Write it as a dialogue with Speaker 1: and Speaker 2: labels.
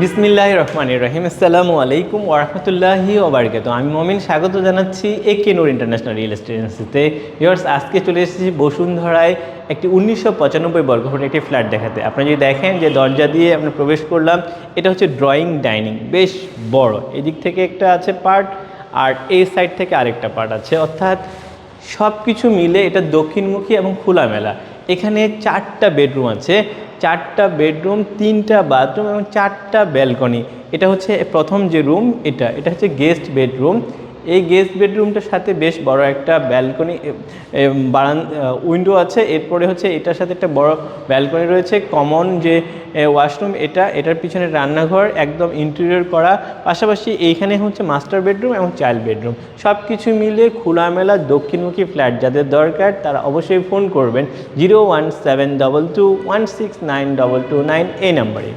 Speaker 1: বিসমিল্লাহ রহমান রহিম। আসসালামু আলাইকুম ওরহমতুল্লাহি ওবরকাত আমি মমিন, স্বাগত জানাচ্ছি A K Noor international real estate এজেন্সিতে ইয়ার্স আজকে চলে এসেছি বসুন্ধরায় একটি উনিশশো পঁচানব্বই বর্গফুটের একটি ফ্ল্যাট দেখাতে। আপনি যদি দেখেন যে দরজা দিয়ে আমরা প্রবেশ করলাম, এটা হচ্ছে ড্রয়িং, ডাইনিং। বেশ বড়। এদিক থেকে একটা আছে পার্ট আর এই সাইড থেকে আরেকটা পার্ট আছে। অর্থাৎ সব কিছু মিলে এটা দক্ষিণমুখী এবং খোলামেলা। এখানে চারটা বেডরুম আছে। চারটা বেডরুম, তিনটা বাথরুম এবং চারটা ব্যালকনি। এটা হচ্ছে প্রথম যে রুম এটা এটা হচ্ছে গেস্ট বেডরুম। এই গেস্ট বেডরুমটার সাথে বেশ বড় একটা ব্যালকনি বারান উইন্ডো আছে। এরপরে হচ্ছে এটার সাথে একটা বড় ব্যালকনি রয়েছে। কমন যে ওয়াশরুম এটা, এটার পিছনে রান্নাঘর, একদম ইন্টেরিয়র করা। পাশাপাশি এইখানে হচ্ছে মাস্টার বেডরুম এবং চাইল্ড বেডরুম। সব কিছু মিলে খোলামেলা দক্ষিণমুখী ফ্ল্যাট যাদের দরকার, তারা অবশ্যই ফোন করবেন zero one seven double two one six nine double two nine এই নাম্বারে।